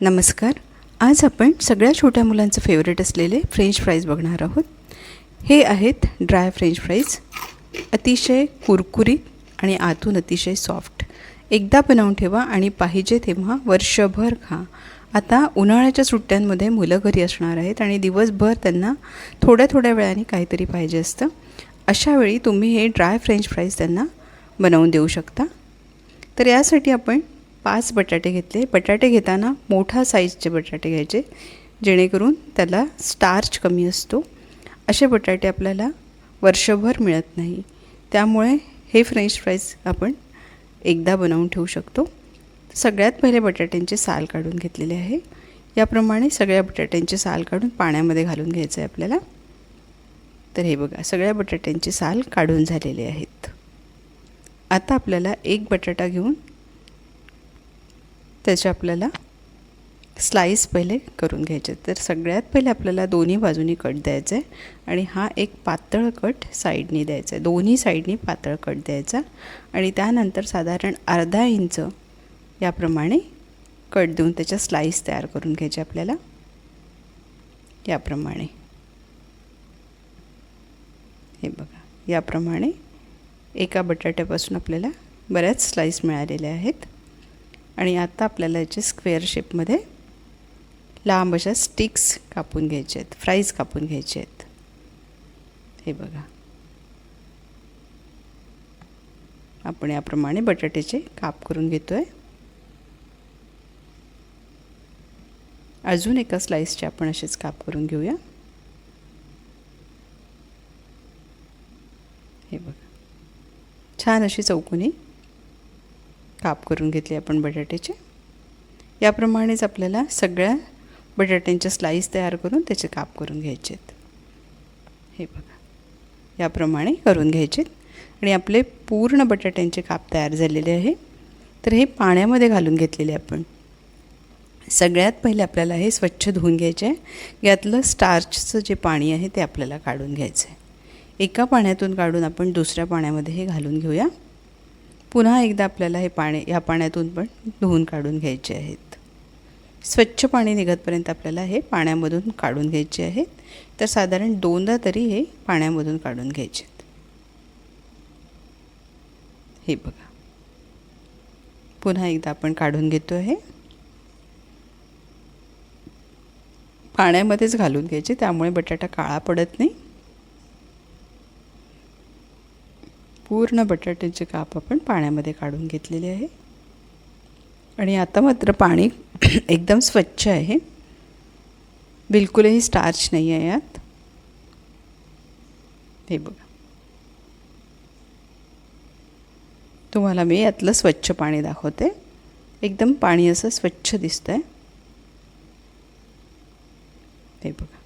नमस्कार. आज आपण सगळ्या छोट्या मुलांचं फेवरेट असलेले फ्रेंच फ्राईज बघणार आहोत. हे आहेत ड्राय फ्रेंच फ्राईज अतिशय कुरकुरीत आणि आतून अतिशय सॉफ्ट एकदा बनवून ठेवा आणि पाहिजे तेव्हा वर्षभर खा. आता उन्हाळ्याच्या सुट्ट्यांमध्ये मुलं घरी असणार आहेत आणि दिवसभर त्यांना थोड्या थोड्या वेळाने काहीतरी पाहिजे असतं. अशा वेळी तुम्ही हे ड्राय फ्रेंच फ्राईज त्यांना बनवून देऊ शकता. तर यासाठी आपण पाच बटाटे घेतले. बटाटे घेताना मोठा साईजचे बटाटे घ्यायचे जेणेकरून त्याला स्टार्च कमी असतो. असे बटाटे आपल्याला वर्षभर मिळत नाही. त्यामुळे हे फ्रेंच फ्राईज आपण एकदा बनवून ठेवू शकतो. सगळ्यात पहिले बटाट्यांचे साल काढून घेतलेले आहे. याप्रमाणे सगळ्या बटाट्यांचे साल काढून पाण्यामध्ये घालून घ्यायचं आहे आपल्याला. तर हे बघा सगळ्या बटाट्यांचे साल काढून झालेले आहेत. आता आपल्याला एक बटाटा घेऊन त्याचे आपल्याला स्लाईस पहिले करून घ्यायचे. तर सगळ्यात पहिले आपल्याला दोन्ही बाजूनी कट द्यायचा आहे आणि हा एक पातळ कट साईडनी द्यायचा. आहे दोन्ही साईडनी पातळ कट द्यायचा आणि त्यानंतर साधारण अर्धा इंच याप्रमाणे कट देऊन त्याच्या स्लाईस तयार करून घ्यायचे आपल्याला. याप्रमाणे. हे बघा. याप्रमाणे एका बटाट्यापासून आपल्याला बऱ्याच स्लाईस मिळालेल्या आहेत. आणि आता आपल्याला याचे स्क्वेअर शेपमध्ये लांब अशा स्टिक्स कापून घ्यायचे आहेत फ्राईज कापून घ्यायचे आहेत. हे बघा. आपण याप्रमाणे बटाट्याचे काप करून घेतो आहे अजून एका स्लाईसचे आपण असेच काप करून घेऊया. हे बघा. छान अशी चौकोनी काप करून घेतली आपण बटाट्याचे. याप्रमाणेच आपल्याला सगळ्या बटाट्यांच्या स्लाईस तयार करून त्याचे काप करून घ्यायचे आहेत. हे बघा. याप्रमाणे करून घ्यायचे आणि आपले पूर्ण बटाट्यांचे काप तयार झालेले आहे. तर हे पाण्यामध्ये घालून घेतलेले आपण. सगळ्यात पहिले आपल्याला हे स्वच्छ धुवून घ्यायचे आहे. यातलं स्टार्चचं जे पाणी आहे ते आपल्याला काढून घ्यायचं आहे. एका पाण्यातून काढून आपण दुसऱ्या पाण्यामध्ये हे घालून घेऊया. पुन्हा एकदा आपल्याला हे पाणी ह्या पाण्यातून पण धुवून काढून घ्यायचे आहेत. स्वच्छ पाणी निघतपर्यंत आपल्याला हे पाण्यामधून काढून घ्यायचे आहेत. तर साधारण दोनदा तरी हे पाण्यामधून काढून घ्यायचे आहेत. हे बघा. पुन्हा एकदा आपण काढून घेतो आहे पाण्यामध्येच घालून घ्यायचे त्यामुळे बटाटा काळा पडत नाही. पूर्ण बटाट्याचे काप आपण पाण्यामध्ये काढून घेतलेले आहे. आणि आता मात्र पाणी एकदम स्वच्छ आहे. बिलकुलही स्टार्च नाही आहे यात. हे बघा. तुम्हाला मी यातलं स्वच्छ पाणी दाखवते. एकदम पाणी असं स्वच्छ दिसतं आहे हे बघा.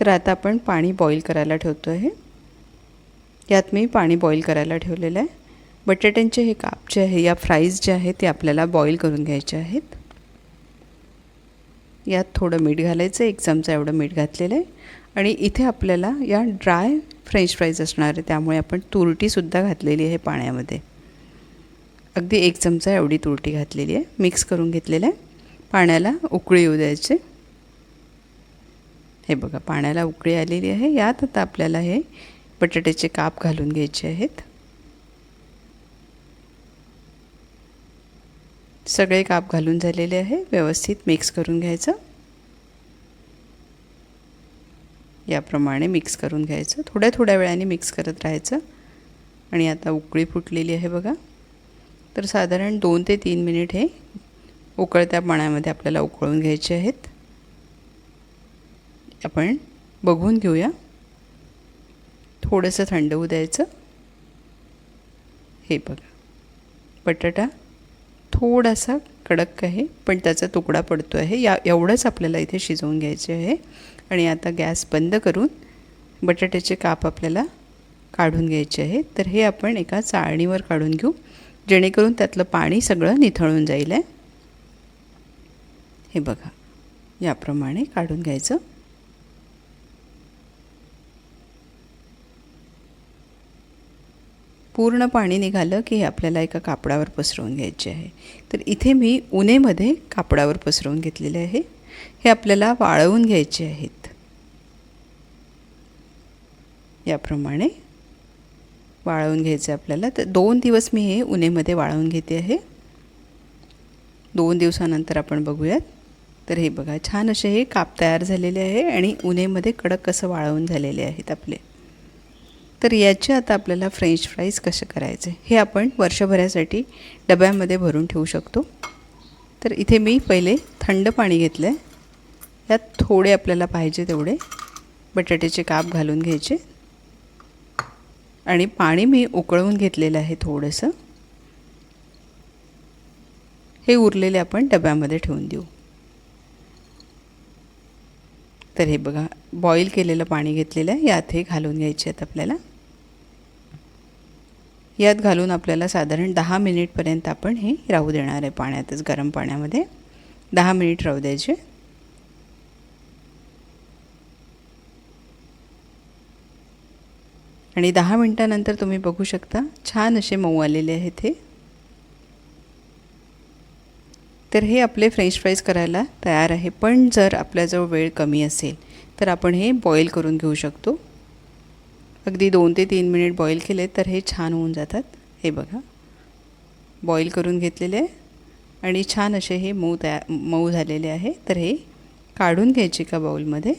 तर आता आपण पाणी बॉईल करायला ठेवतो आहे यात मी पाणी बॉईल करायला ठेवलेलं आहे. बटाट्यांचे हे काप जे आहे या फ्राईज जे आहे ते आपल्याला बॉईल करून घ्यायचे आहेत. यात थोडं मीठ घालायचं एक चमचा एवढं मीठ घातलेलं आहे. आणि इथे आपल्याला या ड्राय फ्रेंच फ्राईज असणार आहे त्यामुळे आपण तुरटीसुद्धा घातलेली आहे पाण्यामध्ये. अगदी एक चमचा एवढी तुरटी घातलेली आहे. मिक्स करून घेतलेलं आहे. पाण्याला उकळी येऊ द्यायचे. हे बघा पाण्याला उकळी आलेली आहे. यात आता आपल्याला हे बटाट्याचे काप घालून घ्यायचे आहेत. सगळे काप घालून झालेले आहे. व्यवस्थित मिक्स करून घ्यायचं. याप्रमाणे मिक्स करून घ्यायचं. थोड्या थोड्या वेळाने मिक्स करत राहायचं. आणि आता उकळी फुटलेली आहे बघा. तर साधारण दोन ते तीन मिनिट हे उकळत्या पाण्यामध्ये आपल्याला उकळून घ्यायचे आहेत. आपण बघून घेऊया. थोडंसं थंड होऊ द्यायचं. हे बघा. बटाटा थोडासा कडक आहे पण त्याचा तुकडा पडतो आहे. या एवढंच आपल्याला इथे शिजवून घ्यायचे आहे. आणि आता गॅस बंद करून बटाट्याचे काप आपल्याला काढून घ्यायचे आहे. तर हे आपण एका चाळणीवर काढून घेऊ. जेणेकरून त्यातलं पाणी सगळं निथळून जाईल आहे. हे बघा. याप्रमाणे काढून घ्यायचं. पूर्ण पाणी निघालं की हे आपल्याला एका कापडावर पसरवून घ्यायचे आहे. तर इथे मी उन्हेमध्ये कापडावर पसरवून घेतलेले आहे. हे आपल्याला वाळवून घ्यायचे आहेत. याप्रमाणे वाळवून घ्यायचं आहे आपल्याला. तर दोन दिवस मी हे उन्हेमध्ये वाळवून घेते आहे. दोन दिवसानंतर आपण बघूयात. तर हे बघा छान असे हे काप तयार झालेले आहे आणि उन्हेमध्ये कडक कसं वाळवून झालेले आहेत आपले. तर याचे आता आपल्याला फ्रेंच फ्राईज कसं करायचे? हे आपण वर्षभरासाठी डब्यामध्ये भरून ठेवू शकतो. तर इथे मी पहिले थंड पाणी घेतलं आहे यात थोडे आपल्याला पाहिजे तेवढे बटाट्याचे काप घालून घ्यायचे. आणि पाणी मी उकळवून घेतलेलं आहे थोडंसं. हे उरलेले आपण डब्यामध्ये ठेवून देऊ. तर हे बघा बॉईल केलेलं पाणी घेतलेलं आहे. यात हे घालून घ्यायचे आहेत आपल्याला. यात घालून आपल्याला साधारण दहा मिनिटपर्यंत आपण हे राहू देणार आहे पाण्यातच गरम पाण्यामध्ये. दहा मिनिट राहू द्यायचे. आणि दहा मिनटानंतर तुम्ही बघू शकता छान असे मऊ आलेले आहेत हे. तर हे आपले फ्रेंच फ्राईज करायला तयार आहे. पण जर आपल्याजवळ वेळ कमी असेल तर आपण हे बॉईल करून घेऊ शकतो. अगदी दोन ते तीन मिनिट बॉईल केले तर हे छान होऊन जातात. हे बघा. बॉईल करून घेतलेले आहे आणि छान असे हे मऊ तया मऊ झालेले आहे. तर हे काढून घ्यायचे का बाऊलमध्ये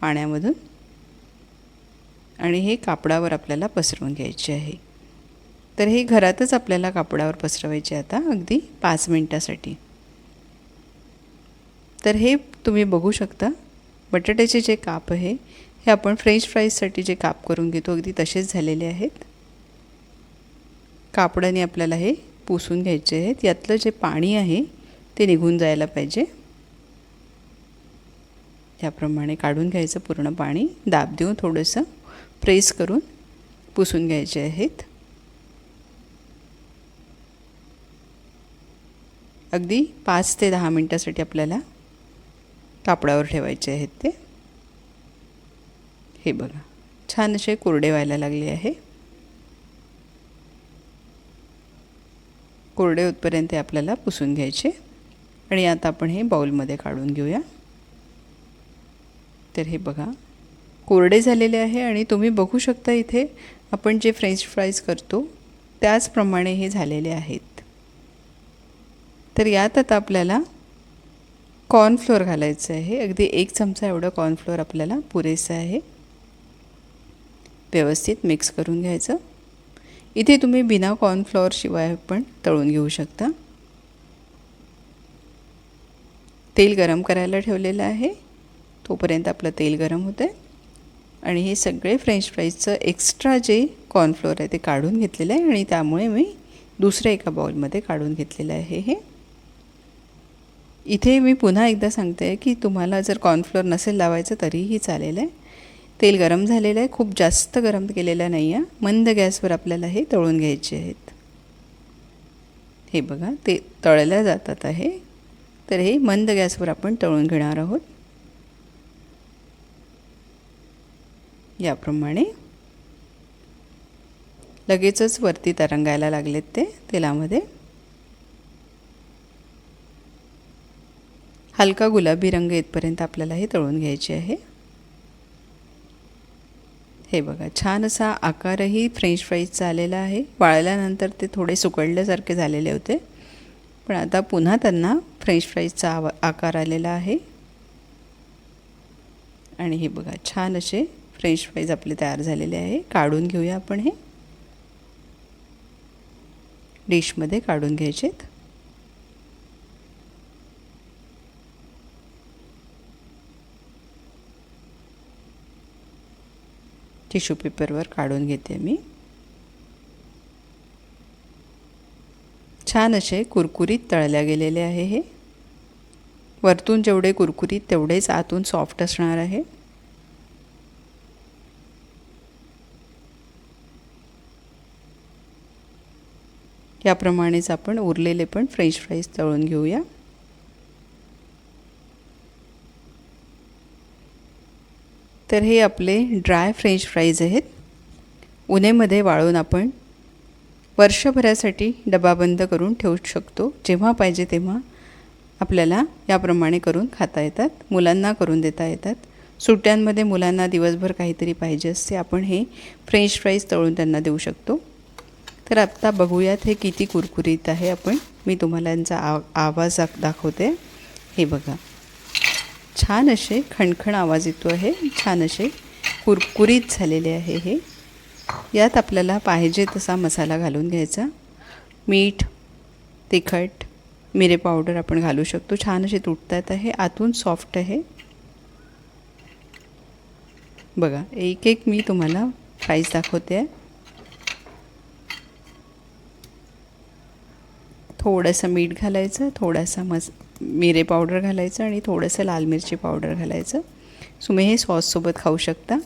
पाण्यामधून. आणि हे कापडावर आपल्याला पसरवून घ्यायचे आहे. तर हे घरातच आपल्याला कापडावर पसरवायचे आता अगदी पाच मिनटासाठी. तर हे तुम्ही बघू शकता. बटाट्याचे जे काप आहे हे आपण फ्रेंच फ्राईजसाठी जे काप करून घेतो अगदी तसेच झालेले आहेत. कापडाने आपल्याला हे पुसून घ्यायचे आहेत. यातलं जे पाणी आहे ते निघून जायला पाहिजे. त्याप्रमाणे काढून घ्यायचं पूर्ण पाणी. दाब देऊन थोडंसं प्रेस करून पुसून घ्यायचे आहेत. अगदी पाच ते दहा मिनटासाठी आपल्याला कापडावर ठेवायचे आहेत ते. हे बघा. छान असे कोरडे व्हायला लागले आहे. कोरडे होतपर्यंत आपल्याला पुसून घ्यायचे. आणि आता आपण हे बाऊलमध्ये काढून घेऊया. तर हे बघा. कोरडे झालेले आहे आणि तुम्ही बघू शकता इथे आपण जे फ्रेंच फ्राईज करतो त्याचप्रमाणे हे झालेले आहेत. तर यात आता आपल्याला कॉर्नफ्लोअर घालायचं आहे. अगदी एक चमचा एवढं कॉर्नफ्लोअर आपल्याला पुरेसं आहे. व्यवस्थित मिक्स करून घ्यायचं. इथे तुम्ही बिना कॉर्नफ्लॉवरशिवाय पण तळून घेऊ शकता. तेल गरम करायला ठेवलेलं आहे. तोपर्यंत आपलं तेल गरम होतं आहे आणि हे सगळे फ्रेंच फ्राईजचं एक्स्ट्रा जे कॉर्नफ्लोअर आहे ते काढून घेतलेलं आहे. आणि त्यामुळे मी दुसऱ्या एका बाउलमध्ये काढून घेतलेलं आहे हे. इथे मी पुन्हा एकदा सांगते आहे की तुम्हाला जर कॉर्नफ्लोअर नसेल लावायचं तरीही चालेल आहे तेल गरम झालेलं आहे खूप जास्त गरम केलेलं नाही आहे मंद गॅसवर आपल्याला हे तळून घ्यायचे आहेत. हे बघा ते तळल्या जातात आहे. तर हे मंद गॅसवर आपण तळून घेणार आहोत. याप्रमाणे लगेचच वरती तरंगायला लागलेत ते तेलामध्ये. हलका गुलाबी रंग येतपर्यंत आपल्याला हे तळून घ्यायचे आहे. हे बघा छान असा आकारही फ्रेंच फ्राईजचा आलेला आहे. वाळल्यानंतर ते थोडे सुकळल्यासारखे झालेले होते. पण आता पुन्हा त्यांना फ्रेंच फ्राईजचा आवा आकार आलेला आहे. आणि हे बघा छान असे फ्रेंच फ्राईज आपले तयार झालेले आहे. काढून घेऊया आपण हे. डिशमध्ये काढून घ्यायचेत. टिश्यू पेपरवर काढून घेते मी. छान असे कुरकुरीत तळल्या गेलेले आहे हे. वरतून जेवढे कुरकुरीत तेवढेच आतून सॉफ्ट असणार आहे. याप्रमाणेच आपण उरलेले पण फ्रेंच फ्राईज तळून घेऊया. तर हे आपले ड्राय फ्रेंच फ्राईज आहेत. उन्हेमध्ये वाळून आपण वर्षभरासाठी डबा बंद करून ठेवू शकतो. जेव्हा पाहिजे तेव्हा आपल्याला याप्रमाणे करून खाता येतात मुलांना करून देता येतात. सुट्ट्यांमध्ये मुलांना दिवसभर काहीतरी पाहिजे असते आपण हे फ्रेंच फ्राईज तळून त्यांना देऊ शकतो. तर आत्ता बघूयात हे किती कुरकुरीत आहे. आपण मी तुम्हाला यांचा आव आवाज दाखवते. हे बघा. छान असे खणखण आवाज येतो आहे. छान असे कुरकुरीत झालेले आहे हे. यात आपल्याला पाहिजे तसा मसाला घालून घ्यायचा. मीठ तिखट मिरे पावडर आपण घालू शकतो. छान असे तुटतात आहे. आतून सॉफ्ट आहे. बघा एक एक मी तुम्हाला प्राईस दाखवते. आहे थोडंसं मीठ घालायचं थोडासा मस मिरे पावडर घालायचं आणि थोडंसं लाल मिरची पावडर घालायचं. तुम्ही हे सॉससोबत खाऊ शकता.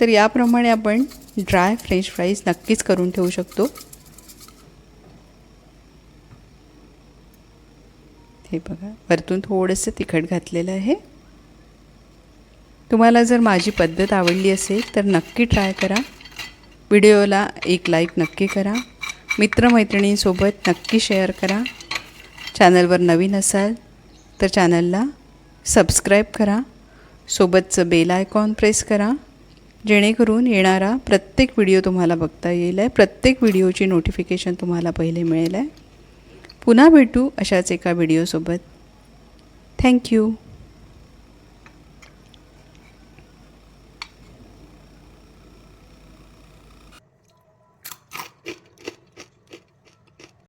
तर याप्रमाणे आपण ड्राय फ्रेंच फ्राईज नक्कीच करून ठेवू शकतो. हे बघा वरतून थोडंसं तिखट घातलेलं आहे. तुम्हाला जर माझी पद्धत आवडली असेल तर नक्की ट्राय करा. व्हिडिओला एक लाईक नक्की करा. मित्रमैत्रिणींसोबत नक्की शेअर करा. चॅनलवर नवीन असाल तर चॅनलला सबस्क्राईब करा. सोबतचं बेल आयकॉन प्रेस करा. जेणेकरून येणारा प्रत्येक व्हिडिओ तुम्हाला बघता येईल आहे. प्रत्येक व्हिडिओची नोटिफिकेशन तुम्हाला पहिले मिळेल आहे. पुन्हा भेटू अशाच एका व्हिडिओसोबत. थँक्यू.